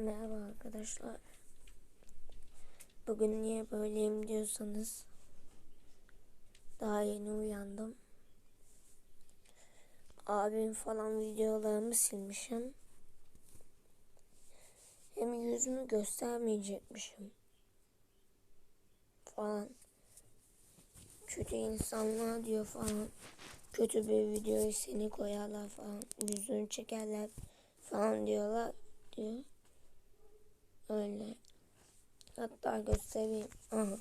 Merhaba arkadaşlar. Bugün niye böyleyim diyorsanız daha yeni uyandım. Abim falan videolarımı silmişim. Hem yüzümü göstermeyecekmişim. Falan. Kötü insanlar diyor falan. Kötü bir videoyu seni koyarlar falan. Yüzünü çekerler falan diyorlar diyor. Öyle. Hatta göstereyim. Aha.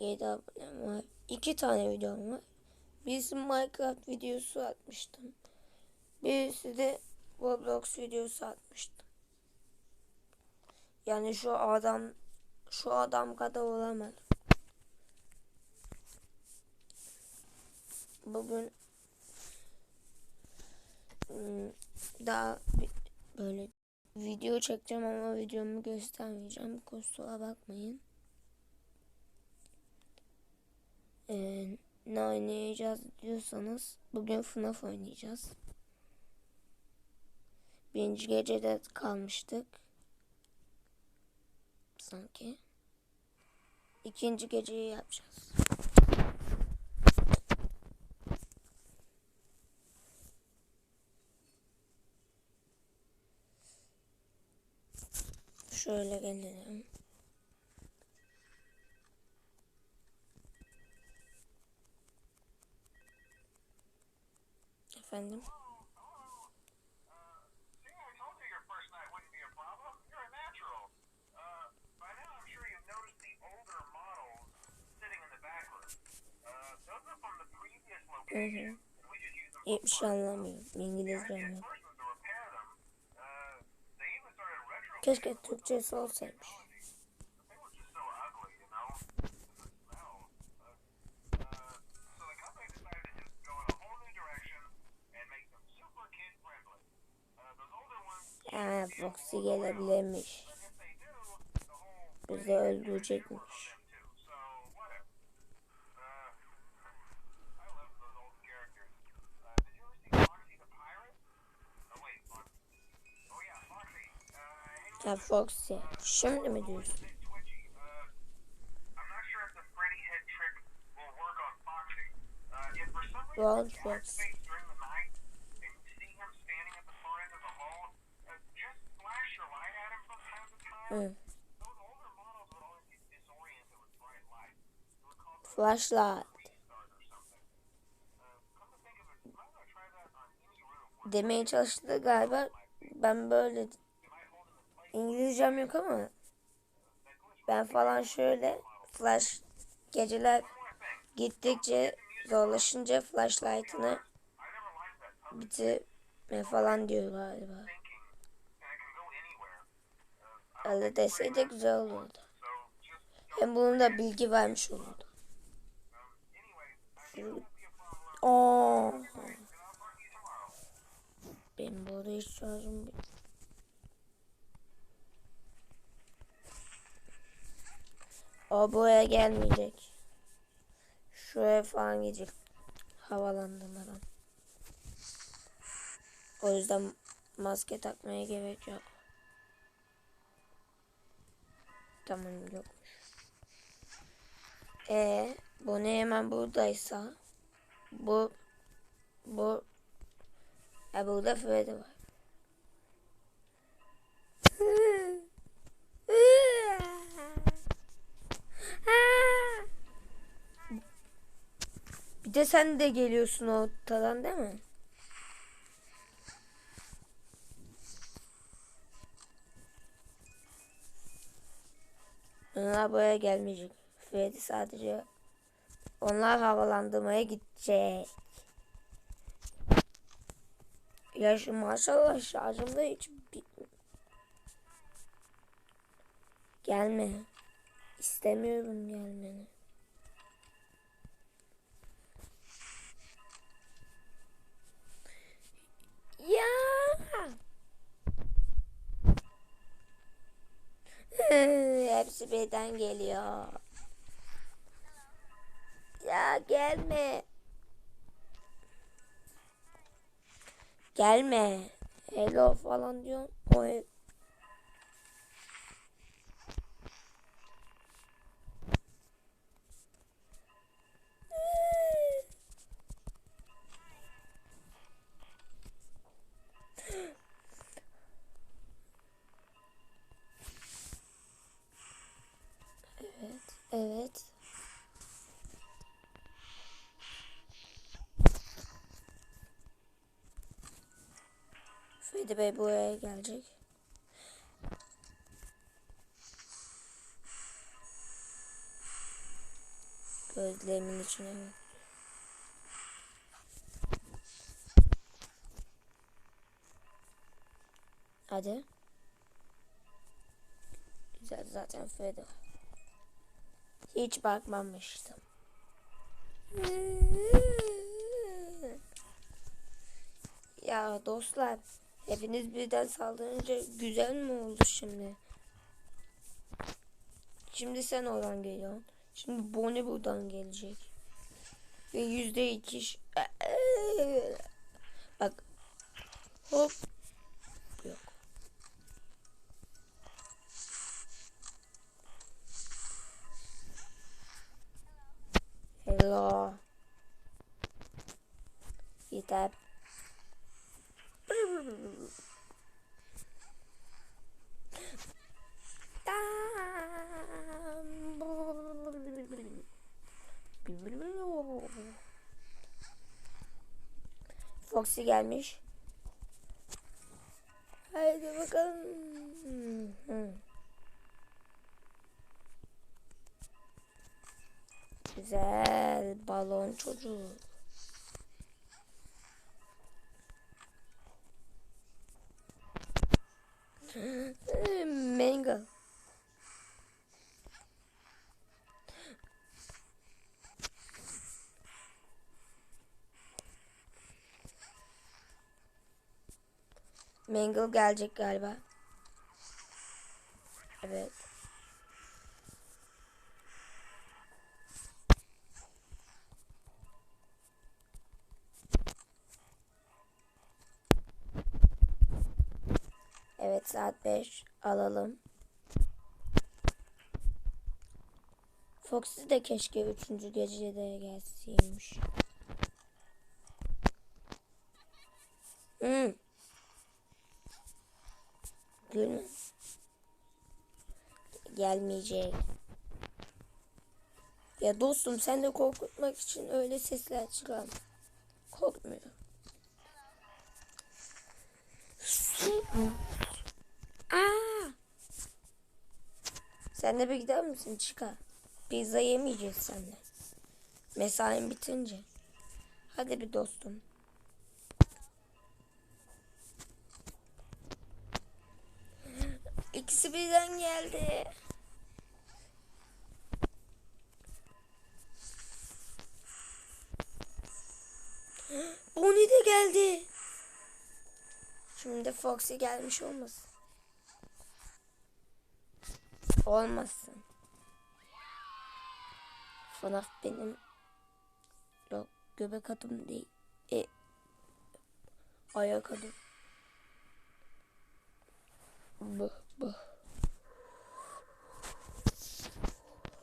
7 abonem var. 2 tane videom var. Birisi Minecraft videosu atmıştım. Birisi de Roblox videosu atmıştım. Yani şu adam şu adam kadar olamaz. Bugün ım, daha böyle video çekeceğim ama videomu göstermeyeceğim. Kusura bakmayın. Ee, ne oynayacağız diyorsanız bugün FNAF oynayacağız. Birinci gecede kalmıştık. Sanki. İkinci geceyi yapacağız. From the previous Hı hı. Hiçbir şey anlamıyorum. İngilizce idea Keşke Türkçesi olsaymış. They were just so ugly, might want to try that on any room where Demeye çalıştı galiba. Ben böyle İngilizcem yok ama ben falan şöyle flash geceler gittikçe zorlaşınca flashlight'ını bitirme falan diyor galiba. Öyle deseydi güzel olurdu. Hem bunun da bilgi vermiş olurdu. Oo. Benim burada hiç şarjım yok. O buraya gelmeyecek. Şuraya falan gidecek. Havalandırmadan. O yüzden maske takmaya gerek yok. Tamam yokmuş. E bu ne hemen buradaysa bu bu e burada Freddy var. Bir de sen de geliyorsun ortadan değil mi? Onlar buraya gelmeyecek. Freddy sadece onlar havalandırmaya gidecek. Ya şu maşallah şarjım da hiç bitmiyor. Gelme. İstemiyorum gelmeni. Ya. Birden geliyor. Ya gelme. Gelme. Hello falan diyor. O Kedi Bey buraya gelecek. Gözlerimin içine bak. Hadi. Güzel zaten Feda. Hiç bakmamıştım. Ya dostlar, hepiniz birden saldırınca güzel mi oldu şimdi? Şimdi sen oradan geliyorsun. Şimdi Bonnie buradan gelecek. Ve yüzde iki Bak. Hop. Yok. Hello. Yeter. Foxy gelmiş. Haydi bakalım. Güzel balon çocuk. Mangle gelecek galiba. Evet. Evet saat 5 alalım. Foxy de keşke 3. gecede gelseymiş. Hmm. Gülme. Gelmeyecek. Ya dostum sen de korkutmak için öyle sesler çıkar. Korkmuyor. Aa! Sen de bir gider misin çıkar? Pizza yemeyeceğiz seninle. Mesain bitince. Hadi bir dostum. İkisi birden geldi. Bonnie de geldi. Şimdi Foxy gelmiş olmasın? Olmasın. FNAF benim yok göbek adım değil. E, ayak adım. Bıh bıh.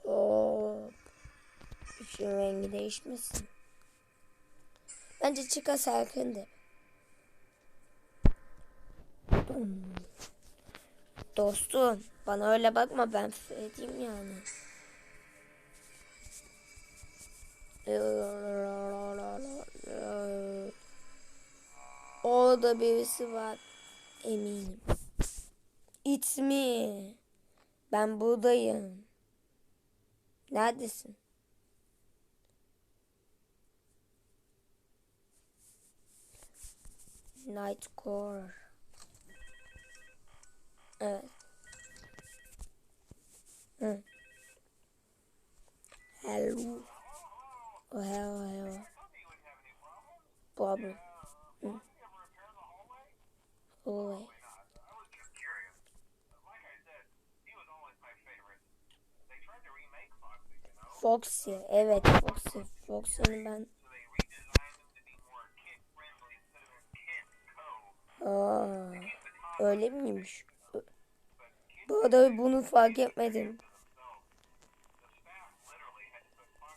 Hop. Işın rengi değişmesin. Bence çıka sarkındı. Dostum bana öyle bakma ben Freddy'im yani. Orada birisi var eminim. It's me. Ben buradayım. Neredesin? Nightcore. Evet. Hı. Hello. Oh, hello, hello. Problem. Hı. Hallway. Foxy. Evet Foxy. Foxy'nin ben. Aa, öyle miymiş? Bu arada bunu fark etmedim.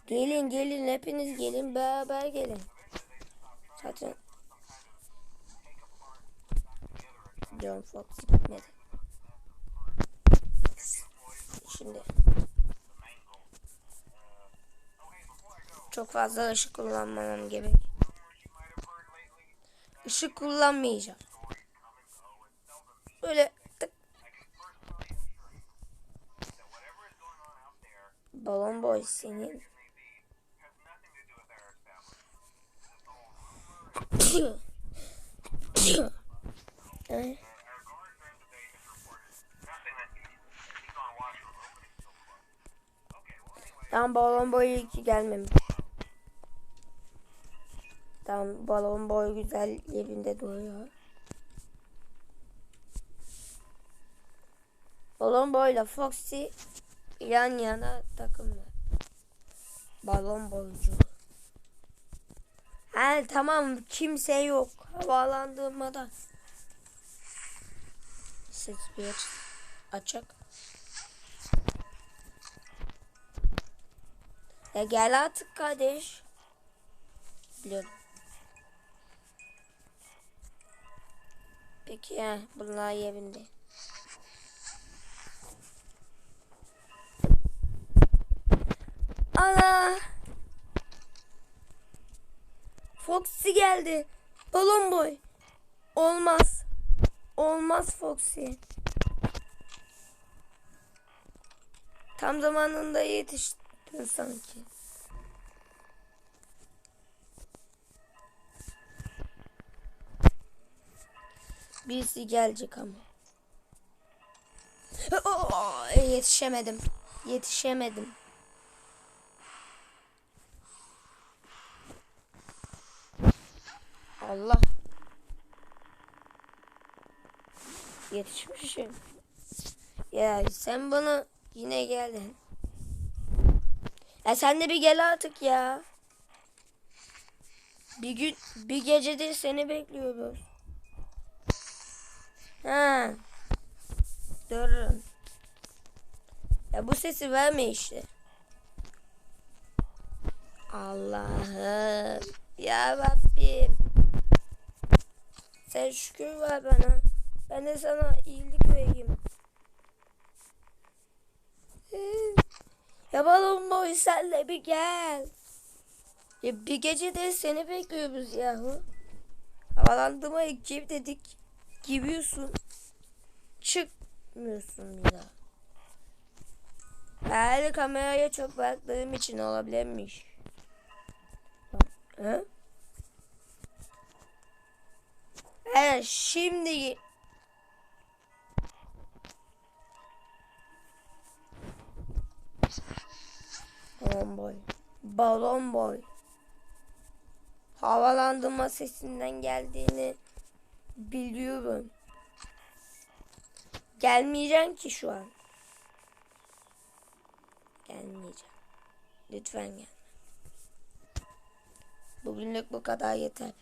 Gelin gelin hepiniz gelin beraber gelin. Zaten John Fox gitmedi. Şimdi çok fazla ışık kullanmamam gerek. Işık kullanmayacağım. Böyle tık. Balon boy senin. Tam balon boy iki gelmemiş. Tam balon boy güzel yerinde duruyor. Balon boyla Foxy yan yana takımlar. Balon boycu. He tamam kimse yok. Havalandırmada. Ses bir aç. Açık. Ya gel artık kardeş. Biliyorum. Peki ya bunlar yerinde. Ana. Foxy geldi. Balon boy. Olmaz. Olmaz Foxy. Tam zamanında yetiştin sanki. Birisi gelecek ama. Oo, yetişemedim. Yetişemedim. Allah. Yetişmişim. Ya sen bana yine geldin. Ya sen de bir gel artık ya. Bir gün bir gecedir seni bekliyoruz. Ha. Durun. Ya bu sesi verme işte. Allah'ım. Ya Rabbim. Sen şükür ver bana. Ben de sana iyilik vereyim. Ya balon boy sen de bir gel. Ya bir gece de seni bekliyoruz yahu. Havalandırma ekip dedik. Giriyorsun. Çıkmıyorsun bir daha. Herhalde kameraya çok baktığım için olabilirmiş. Hı? Evet şimdi Balon boy. Balon boy. Havalandırma sesinden geldiğini biliyorum. Gelmeyeceğim ki şu an. Gelmeyeceğim. Lütfen gel. Bugünlük bu kadar yeter.